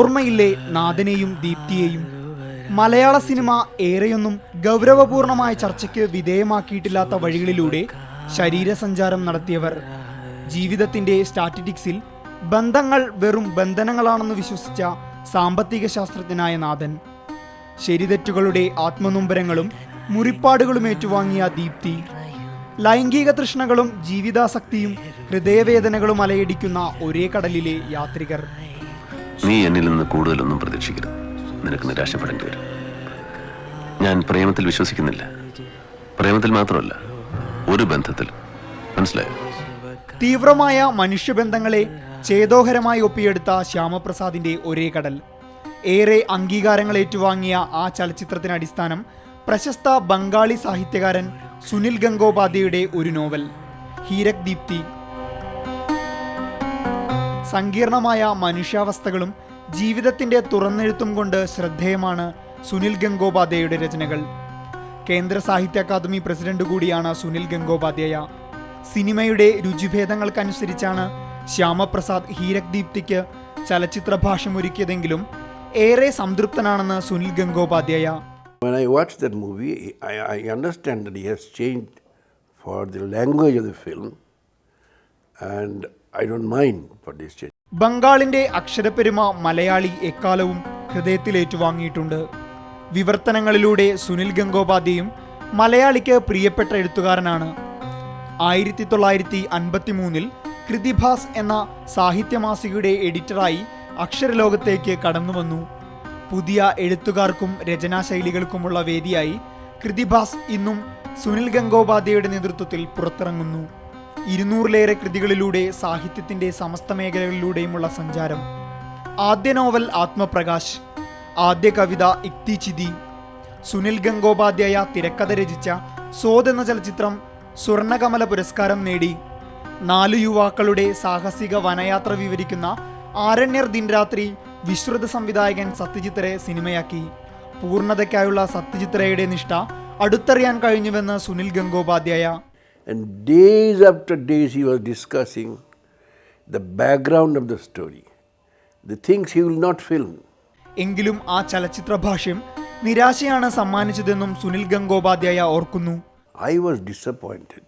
ഓർമ്മയില്ലേ നാഥനെയും ദീപ്തിയെയും? മലയാള സിനിമ ഏറെയൊന്നും ഗൗരവപൂർണമായ ചർച്ചയ്ക്ക് വിധേയമാക്കിയിട്ടില്ലാത്ത വഴികളിലൂടെ ശരീരസഞ്ചാരം നടത്തിയവർ. ജീവിതത്തിന്റെ സ്റ്റാറ്റിറ്റിക്സിൽ ബന്ധങ്ങൾ വെറും ബന്ധനങ്ങളാണെന്ന് വിശ്വസിച്ച സാമ്പത്തിക ശാസ്ത്രജ്ഞനായ നാഥൻ. ശരിതെറ്റുകളുടെ ആത്മനൊമ്പരങ്ങളും മുറിപ്പാടുകളും ഏറ്റുവാങ്ങിയ ദീപ്തി. ലൈംഗിക തൃഷ്ണകളും ജീവിതാസക്തിയും ഹൃദയവേദനകളും അലയടിക്കുന്ന ഒരേ കടലിലെ യാത്രികർ. നീ എന്നിൽ നിന്ന് കൂടുതലൊന്നും പ്രതീക്ഷിക്കരുത്. നിനക്ക് നിരാശപ്പെടേണ്ടി വരും. ഞാൻ പ്രേമത്തിൽ വിശ്വസിക്കുന്നില്ല. പ്രേമത്തിൽ മാത്രമല്ല ഒരു ബന്ധത്തിൽ. മനസ്സിലായോ? തീവ്രമായ മനുഷ്യബന്ധങ്ങളെ ചേതോഹരമായി ഒപ്പിയെടുത്ത ശ്യാമപ്രസാദിന്റെ ഒരേ കടൽ. ഏറെ അംഗീകാരങ്ങൾ ഏറ്റുവാങ്ങിയ ആ ചലച്ചിത്രത്തിന് അടിസ്ഥാനം പ്രശസ്ത ബംഗാളി സാഹിത്യകാരൻ സുനിൽ ഗംഗോപാധ്യയുടെ ഒരു നോവൽ ഹീരക് ദീപ്തി. സങ്കീർണമായ മനുഷ്യാവസ്ഥകളും ജീവിതത്തിന്റെ തുറന്നെഴുത്തും കൊണ്ട് ശ്രദ്ധേയമാണ് സുനിൽ ഗംഗോപാധ്യായയുടെ രചനകൾ. കേന്ദ്ര സാഹിത്യ അക്കാദമി പ്രസിഡന്റ് കൂടിയാണ് സുനിൽ ഗംഗോപാധ്യായ. സിനിമയുടെ രുചിഭേദങ്ങൾക്കനുസരിച്ചാണ് ശ്യാമപ്രസാദ് ഹീരക് ദീപ്തിക്ക് ചലച്ചിത്ര ഭാഷമൊരുക്കിയതെങ്കിലും ഏറെ സംതൃപ്തനാണെന്ന് Sunil Gangopadhyay. When I watched that movie, I, I understand that he has changed for the language of the film, and I don't mind for this change ബംഗാളിന്റെ അക്ഷരപ്പെരുമ മലയാളി എക്കാലവും ഹൃദയത്തിലേറ്റുവാങ്ങിയിട്ടുണ്ട്. വിവർത്തനങ്ങളിലൂടെ സുനിൽ ഗംഗോപാധ്യയും മലയാളിക്ക് പ്രിയപ്പെട്ട എഴുത്തുകാരനാണ്. ആയിരത്തി തൊള്ളായിരത്തി അൻപത്തി മൂന്നിൽ കൃതിഭാസ് എന്ന സാഹിത്യമാസികയുടെ എഡിറ്ററായി അക്ഷരലോകത്തേക്ക് കടന്നു വന്നു പുതിയ എഴുത്തുകാർക്കും രചനാശൈലികൾക്കുമുള്ള വേദിയായി കൃതിഭാസ് ഇന്നും സുനിൽ ഗംഗോപാധ്യയുടെ നേതൃത്വത്തിൽ പുറത്തിറങ്ങുന്നു. ഇരുന്നൂറിലേറെ കൃതികളിലൂടെ സാഹിത്യത്തിന്റെ സമസ്ത മേഖലകളിലൂടെയുമുള്ള സഞ്ചാരം. ആദ്യ നോവൽ ആത്മപ്രകാശ് ആദ്യ കവിത ഇക്തിചിതി സുനിൽ ഗംഗോപാധ്യായ തിരക്കഥ രചിച്ച സോദ് എന്ന ചലച്ചിത്രം സ്വർണകമല പുരസ്കാരം നേടി. നാലു യുവാക്കളുടെ സാഹസിക വനയാത്ര വിവരിക്കുന്ന ആരണ്യർ ദിൻരാത്രി വിശ്രുത സംവിധായകൻ സത്യജിത്രയെ സിനിമയാക്കി. പൂർണതയ്ക്കായുള്ള സത്യജിത്രയുടെ നിഷ്ഠ അടുത്തറിയാൻ കഴിഞ്ഞുവെന്ന് Sunil Gangopadhyay. And days after days, he was discussing the background of the story, the things he will not film. എങ്കിലും ആ ചലച്ചിത്ര ഭാഷ്യം നിരാശയാണ് സമ്മാനിച്ചതെന്നും സുനിൽ ഗംഗോപാധ്യായ ഓർക്കുന്നു I was disappointed,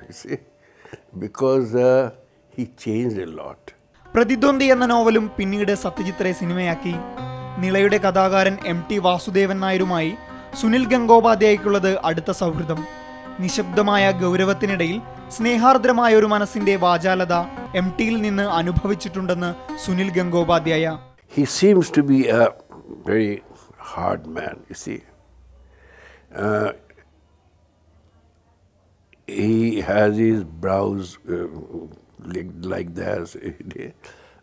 i see, because uh, he changed a lot. പ്രതിദ്വന്ദ്ി എന്ന നോവലും പിന്നീട് സത്യജിത്രയെ സിനിമയാക്കി നിളയുടെ കഥാകാരൻ എം ടി വാസുദേവൻ നായരുമായി സുനിൽ ഗംഗോപാധ്യായക്കുള്ളത് അടുത്ത സൗഹൃദം നിശബ്ദമായ ഗൗരവത്തിനിടയിൽ സ്നേഹാർദ്രമായ ഒരു മനസ്സിന്റെ വാചാലത എം ടിയിൽ നിന്ന് അനുഭവിച്ചിട്ടുണ്ടെന്ന് Sunil Gangopadhyay seems to be a very hard man, you see. Uh, he has his brows uh, like, like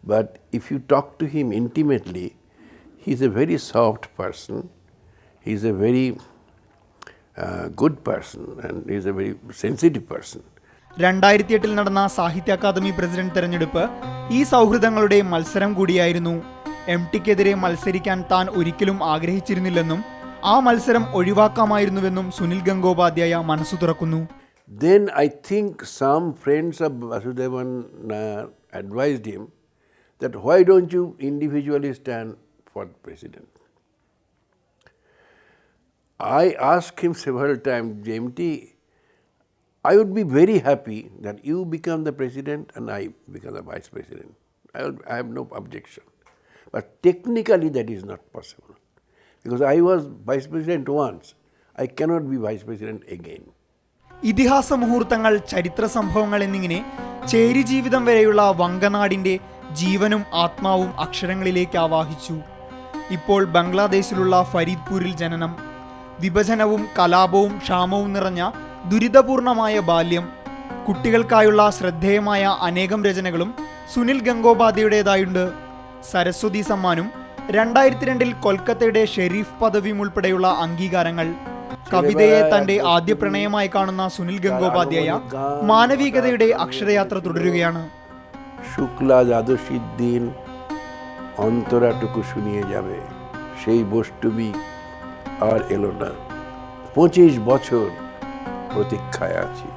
but if you talk to him intimately, he's a very soft person. He's a very uh, good person, and a a very sensitive person. രണ്ടായിരത്തി എട്ടിൽ നടന്ന സാഹിത്യ academy president തെരഞ്ഞെടുപ്പ് ഈ സൗഹൃദങ്ങളുടെ മത്സരം കൂടിയായിരുന്നു M ടിക്കെതിരെ മത്സരിക്കാൻ താൻ ഒരിക്കലും ആഗ്രഹിച്ചിരുന്നില്ലെന്നും ആ മത്സരം ഒഴിവാക്കാമായിരുന്നുവെന്നും സുനിൽ ഗംഗോപാധ്യായ മനസ്സു തുറക്കുന്നു Then I think some friends of Vasudevan advised advised him that why don't you individually stand for president? I asked him several times, JMT, I would be very happy that you become the president and I become the vice president. I, would, I have no objection. But technically, that is not possible. Because I was vice president once, I cannot be vice president again. ഇതിഹാസ മുഹൂർത്തങ്ങൾ ചരിത്ര സംഭവങ്ങൾ എന്നിങ്ങനെ ചേരി ജീവിതം വരെയുള്ള വങ്കനാടിന്റെ ജീവനും ആത്മാവും അക്ഷരങ്ങളിലേക്ക് ആവാഹിച്ചു ഇപ്പോൾ ബംഗ്ലാദേശിലുള്ള ഫരീദ്പൂരിൽ ജനനം വിഭജനവും കലാപവും ക്ഷാമവും നിറഞ്ഞ ദുരിതപൂർണമായ ബാല്യം കുട്ടികൾക്കായുള്ള ശ്രദ്ധേയമായ അനേകം രചനകളും സുനിൽ ഗംഗോപാധ്യയുടേതായുണ്ട് സരസ്വതി സമ്മാനും രണ്ടായിരത്തി രണ്ടിൽ കൊൽക്കത്തയുടെ ഷെരീഫ് പദവിയും ഉൾപ്പെടെയുള്ള അംഗീകാരങ്ങൾ കവിതയെ തന്റെ ആദ്യ പ്രണയമായി കാണുന്ന സുനിൽ ഗംഗോപാധ്യായ മാനവികതയുടെ അക്ഷരയാത്ര തുടരുകയാണ് শুক্লা দ্বাদশীর দিন অন্তরাটুকু শুনিয়ে যাবে সেই বস্তুবি আর এলো না। পঁচিশ বছর প্রতীক্ষায় আছি।